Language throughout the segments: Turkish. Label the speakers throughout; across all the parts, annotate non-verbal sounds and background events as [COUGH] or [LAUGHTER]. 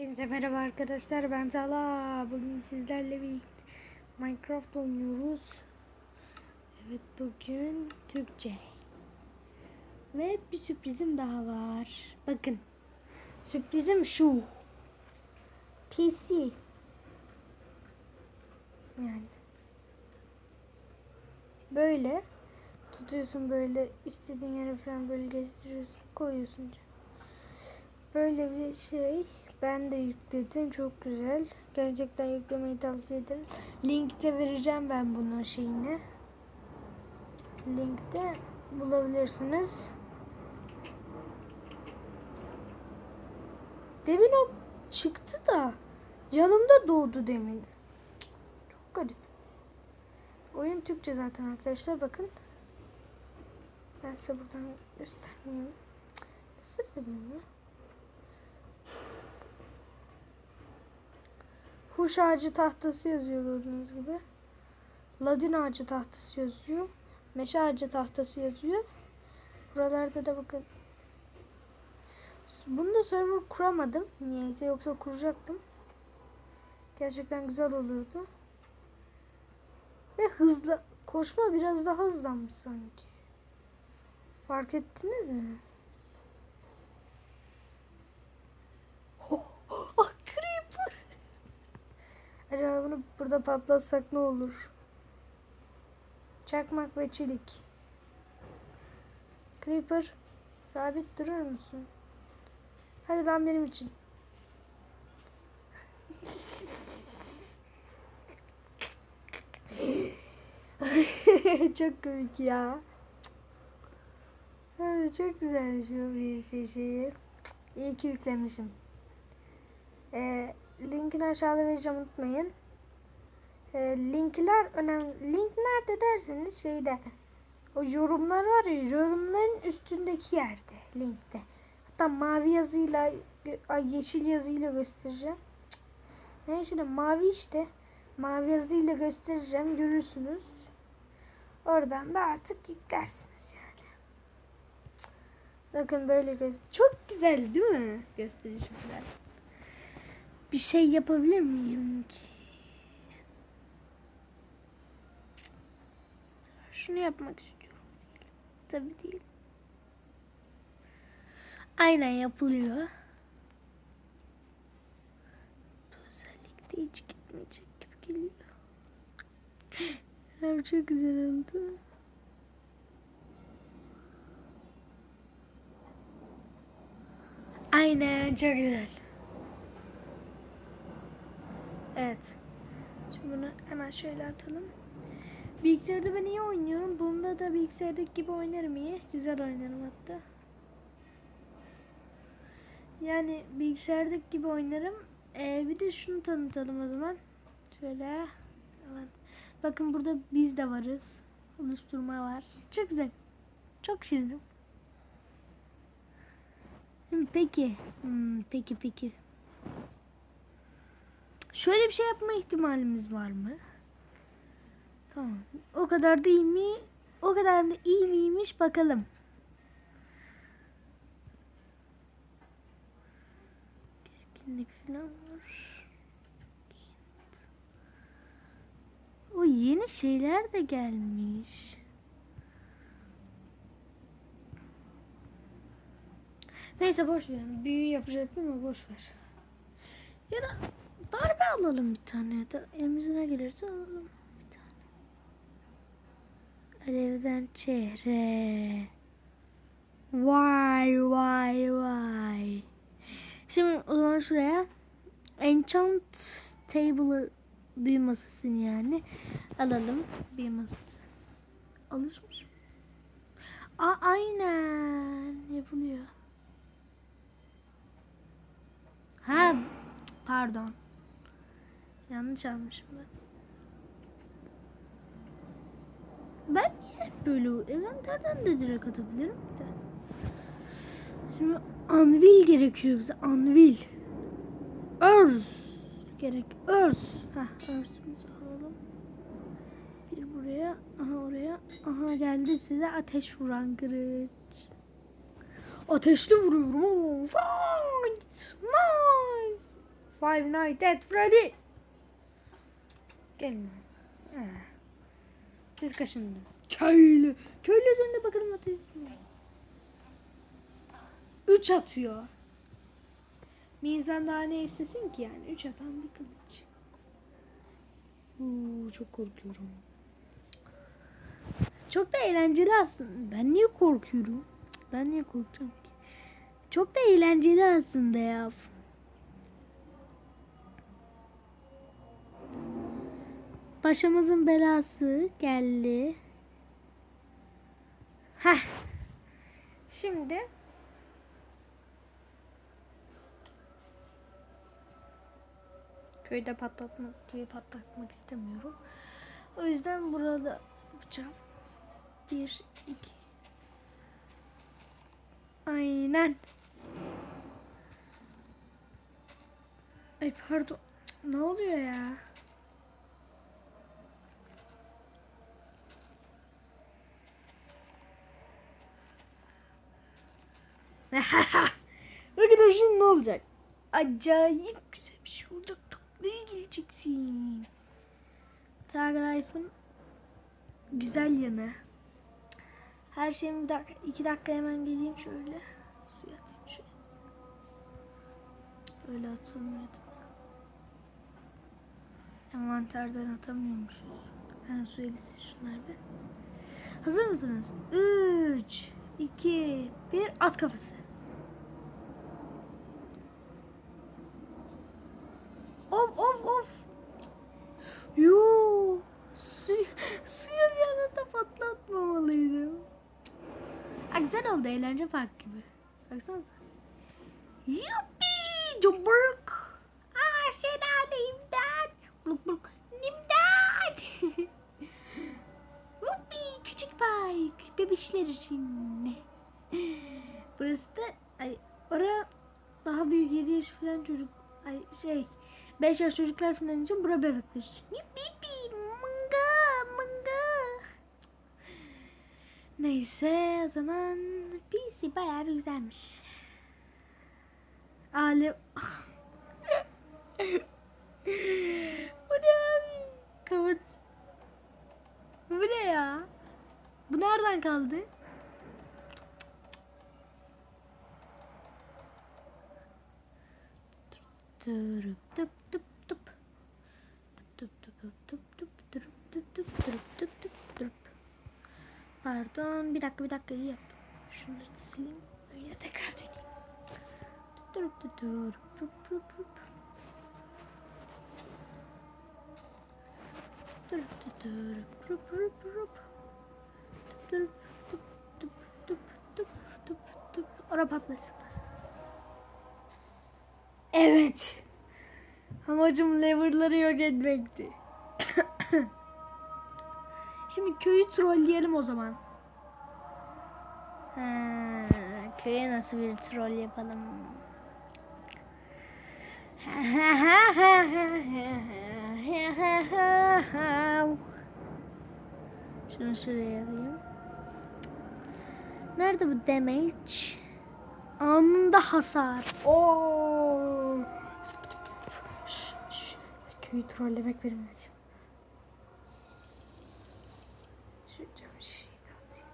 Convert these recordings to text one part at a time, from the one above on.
Speaker 1: Hepinize merhaba arkadaşlar ben Tala. Bugün sizlerle birlikte Minecraft oynuyoruz. Evet bugün Türkçe. Ve bir sürprizim daha var. Bakın. Sürprizim şu. PC. Yani. Böyle tutuyorsun böyle istediğin yere falan böyle gezdiriyorsun koyuyorsun. Böyle bir şey ben de yükledim çok güzel. Gerçekten yüklemeyi tavsiye ederim. Linkte vereceğim ben bunun şeyini. Linkte bulabilirsiniz. Demin o çıktı da yanımda doğdu demin. Çok garip. Oyun Türkçe zaten arkadaşlar bakın. Ben size buradan göstermeyeyim. Gösterdim mi? Huş ağacı tahtası yazıyor gördüğünüz gibi. Ladin ağacı tahtası yazıyor. Meşe ağacı tahtası yazıyor. Buralarda da bakın. Bunu da server kuramadım. Niyeyse yoksa kuracaktım. Gerçekten güzel olurdu. Ve hızlı. Koşma biraz daha hızlanmış sanki. Fark ettiniz mi? Oh, ah, creeper. Acaba bunu burada patlatsak ne olur? Çakmak ve çelik. Creeper sabit durur musun? Hadi lan benim için. [LAUGHS] Çok komik ya. Abi çok güzel şu birisi şeyi. İyi ki yüklemişim. Ee, linkini aşağıda vereceğim unutmayın. Ee, linkler önemli. Link nerede derseniz şeyde. O yorumlar var ya yorumların üstündeki yerde linkte. Hatta mavi yazıyla ay yeşil yazıyla göstereceğim. Cık. Neyse mavi işte. Mavi yazıyla göstereceğim görürsünüz. Oradan da artık yüklersiniz yani. Bakın böyle göz. Çok güzel değil mi? Gösterişimler. Bir şey yapabilir miyim ki? Şunu yapmak istiyorum. Değil. Tabii değil. Aynen yapılıyor. Bu özellikle hiç gitmeyecek gibi geliyor. Her çok güzel oldu. Aynen çok güzel. Evet. Şimdi bunu hemen şöyle atalım. Bilgisayarda ben iyi oynuyorum. Bunda da bilgisayardaki gibi oynarım iyi. Güzel oynarım hatta. Yani bilgisayardaki gibi oynarım. Ee, bir de şunu tanıtalım o zaman. Şöyle. Evet. Bakın burada biz de varız. Oluşturma var. Çok güzel. Çok şirin. Hmm, Peki. Hmm, peki peki. Şöyle bir şey yapma ihtimalimiz var mı? Tamam. O kadar değil mi? O kadar da iyi miymiş bakalım. Keskinlik falan var. O yeni şeyler de gelmiş. Neyse boş ver. Büyü yapacaktım ama boş ver. Ya da darbe alalım bir tane da elimizine gelirse alalım. Alevden çehre. Vay vay vay. Şimdi o zaman şuraya enchant table'ı büyü masasını yani alalım. Büyü masası. Alışmış mı? Aa aynen yapılıyor. Ha pardon. Yanlış almışım ben. Ben niye böyle envanterden de direkt atabilirim de. Şimdi anvil gerekiyor bize anvil. Örs gerek. Örs. Heh örsümüzü alalım. Bir buraya. Aha oraya. Aha geldi size ateş vuran kılıç. Ateşli vuruyorum. Fight. Nice. Five Nights at Freddy. Gelin. Ha. Siz kaşındınız. Köylü. Köylü üzerinde bakalım atıyor. Üç atıyor. Bir insan daha ne istesin ki yani? Üç atan bir kılıç. Uuu, çok korkuyorum. Çok da eğlenceli aslında. Ben niye korkuyorum? Ben niye korkacağım ki? Çok da eğlenceli aslında ya. Başımızın belası geldi. Heh. Şimdi köyde patlatmak, köyü patlatmak istemiyorum. O yüzden burada yapacağım. Bir, iki. Aynen. Ay pardon. Ne oluyor ya? [LAUGHS] Bakın şimdi ne olacak? Acayip güzel bir şey olacak. Taklaya geleceksin. Tag Life'ın güzel yanı. Her şeyim bir dakika, iki dakika hemen geleyim şöyle. Suya atayım şöyle. Öyle atılmıyordu. Envanterden atamıyormuşuz. Ben suya gitsin şunlar bir. Hazır mısınız? 3, 2, 1 at kafası. Oldu eğlence park gibi. Baksanıza. Yuppi! Cumburk! Aa şelale imdat! Buluk buluk. İmdat! [LAUGHS] Yuppi! Küçük park. Bebişler için. Burası da ay ora daha büyük 7 yaş falan çocuk ay şey 5 yaş çocuklar falan için bura bebekler için. Yuppi Neyse o zaman PC bayağı bir güzelmiş. Alem... Bu ne abi? Kapat. Bu ne ya? Bu nereden kaldı? Durup dup dup dup. Dup dup dup dup dup dup dup dup dup durup. Pardon bir dakika bir dakika iyi yaptım. Şunları da sileyim. Öyle tekrar döneyim. Durup dup durup dup dup dup. Durup dup durup dup dup durup. Durup dup dup dup dup dup dup. Ora patlasın. Evet. Amacım lever'ları yok etmekti. [COUGHS] Şimdi köyü trolleyelim o zaman. Ha, köye nasıl bir troll yapalım? [LAUGHS] Şunu şuraya alayım. Nerede bu damage? Anında hasar. Oo. Köyü trollemek benim amacım. Şu cam şişeyi de atayım.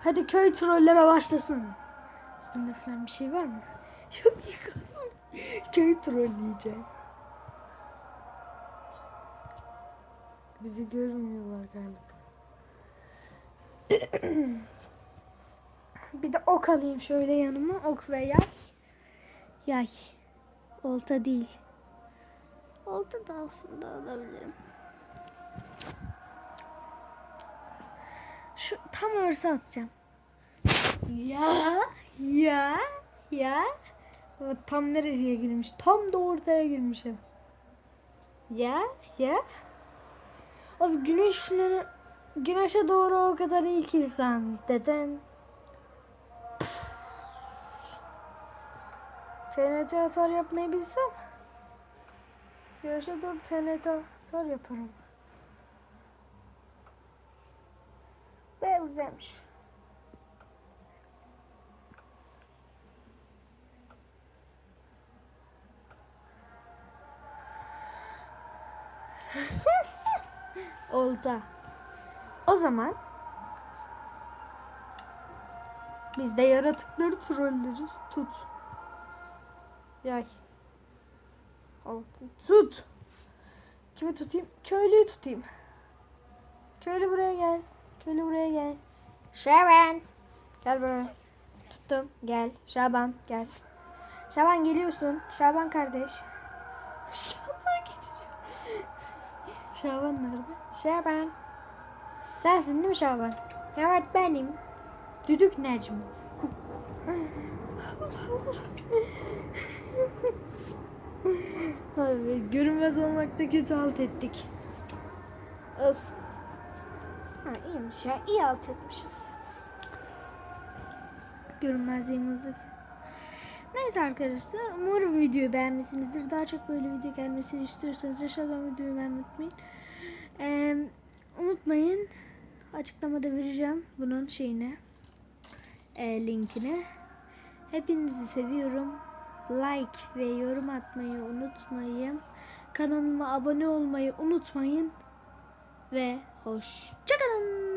Speaker 1: Hadi köy trolleme başlasın. Üstümde falan bir şey var mı? [LAUGHS] Yok yıkamam. Köyü trolleyeceğim. Bizi görmüyorlar galiba. [CLEARS THROAT] bir de ok alayım şöyle yanıma. Ok ve yay. Yay. Olta değil. Olta da aslında alabilirim. Şu tam örse atacağım. Ya ya ya. Tam nereye girmiş? Tam da ortaya girmişim. Ya ya. Abi güneş güneşe doğru o kadar iyi ki sen deden. TNT atar yapmayı bilsem. Güneşe doğru TNT atar yaparım. Baya güzelmiş. [LAUGHS] Oldu. O zaman biz de yaratıkları trolleriz. Tut. Yay. Tut. Kimi tutayım? Köylüyü tutayım. Köylü buraya gel. Köylü buraya gel. Şaban. Gel buraya. Tuttum. Gel. Şaban gel. Şaban geliyorsun. Şaban kardeş. [LAUGHS] Şaban getiriyor. Şaban nerede? Şaban. Sensin değil mi Şaban? Evet benim. Düdük Necmi. [LAUGHS] Abi görünmez olmakta kötü alt ettik. Olsun. Ha iyiymiş ya. iyi alt etmişiz. Görünmezliğimizi. Neyse arkadaşlar. Umarım videoyu beğenmişsinizdir. Daha çok böyle video gelmesini istiyorsanız aşağıdan videoyu beğenmeyi unutmayın. Ee, unutmayın. Açıklamada vereceğim bunun şeyini. e, linkini. Hepinizi seviyorum. Like ve yorum atmayı unutmayın. Kanalıma abone olmayı unutmayın. Ve hoşçakalın.